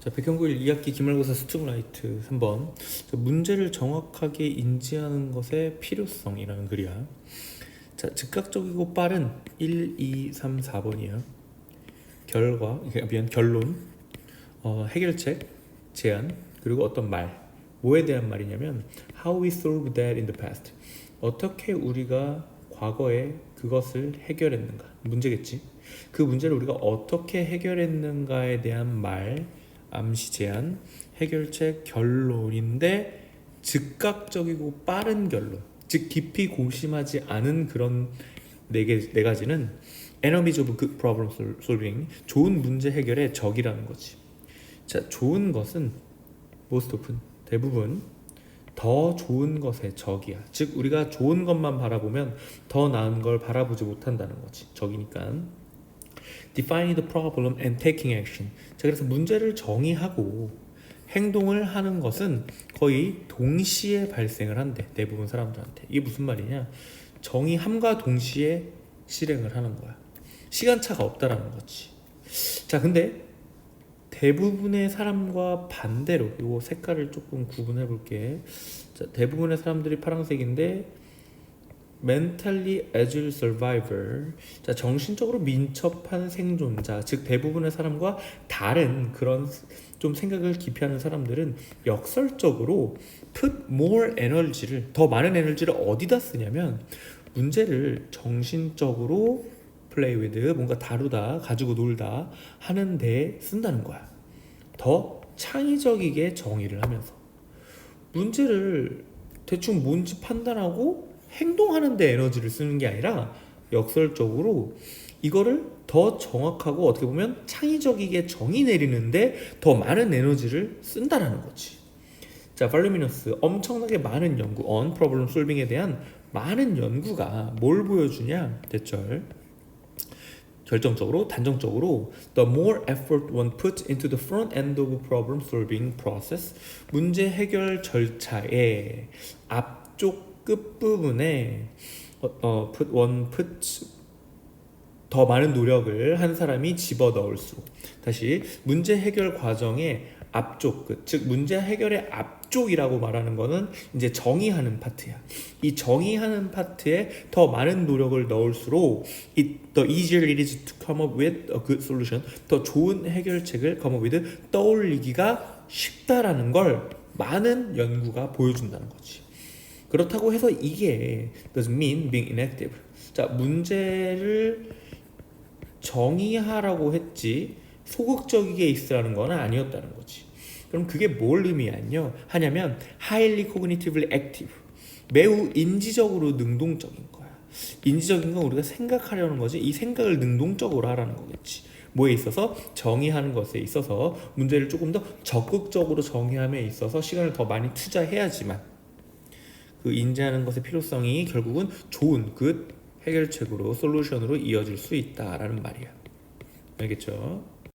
자, 백현구일 2학기 기말고사 스튜브라이트 3번. 자, 문제를 정확하게 인지하는 것의 필요성이라는 글이야. 자, 즉각적이고 빠른 1, 2, 3, 4번이야. 결과, 이게 미안, 결론, 어, 해결책, 제안, 그리고 어떤 말. 뭐에 대한 말이냐면 how we solved that in the past. 어떻게 우리가 과거에 그것을 해결했는가. 문제겠지. 그 문제를 우리가 어떻게 해결했는가에 대한 말, 암시 제안, 해결책, 결론인데 즉각적이고 빠른 결론. 즉 깊이 고심하지 않은 그런 네 개 네 가지는 enemies of good problem solving. 좋은 문제 해결의 적이라는 거지. 자, 좋은 것은 most often 대부분 더 좋은 것의 적이야. 즉 우리가 좋은 것만 바라보면 더 나은 걸 바라보지 못한다는 거지. 적이니까. Defining the problem and taking action. 자, 그래서 문제를 정의하고 행동을 하는 것은 거의 동시에 발생을 한대. 대부분 사람들한테. 이게 무슨 말이냐? 정의함과 동시에 실행을 하는 거야. 시간차가 없다라는 거지. 자, 근데 대부분의 사람과 반대로 요 색깔을 조금 구분해 볼게. 자, 대부분의 사람들이 파란색인데 mentally agile survivor. 자, 정신적으로 민첩한 생존자. 즉 대부분의 사람과 다른 그런 좀 생각을 깊이 하는 사람들은 역설적으로 put more energy를 더 많은 에너지를 어디다 쓰냐면 문제를 정신적으로 play with 뭔가 다루다 가지고 놀다 하는 데 쓴다는 거야. 더 창의적이게 정의를 하면서 문제를 대충 뭔지 판단하고 행동하는 데 에너지를 쓰는 게 아니라 역설적으로 이거를 더 정확하고 어떻게 보면 창의적이게 정의 내리는데 더 많은 에너지를 쓴다라는 거지. 자, 발루미너스 엄청나게 많은 연구, on problem solving에 대한 많은 연구가 뭘 보여주냐? 대절. 결정적으로 단정적으로 the more effort one puts into the front end of problem solving process 문제 해결 절차의 앞쪽 끝 부분에 어, 어 put one puts 더 많은 노력을 한 사람이 집어 넣을수록 다시 문제 해결 과정의 앞쪽 끝, 즉 문제 해결의 앞쪽이라고 말하는 거는 이제 정의하는 파트야. 이 정의하는 파트에 더 많은 노력을 넣을수록 it, the easier it is to come up with a good solution. 더 좋은 해결책을 come up with 떠올리기가 쉽다라는 걸 많은 연구가 보여준다는 거지. 그렇다고 해서 이게 doesn't mean being inactive. 자 문제를 정의하라고 했지 소극적이게 있으라는 건 아니었다는 거지. 그럼 그게 뭘 의미하냐? 하냐면 highly cognitively active. 매우 인지적으로 능동적인 거야. 인지적인 건 우리가 생각하려는 거지. 이 생각을 능동적으로 하라는 거겠지. 뭐에 있어서 정의하는 것에 있어서 문제를 조금 더 적극적으로 정의함에 있어서 시간을 더 많이 투자해야지만 그 인지하는 것의 필요성이 결국은 좋은 그 해결책으로 솔루션으로 이어질 수 있다라는 말이야. 알겠죠?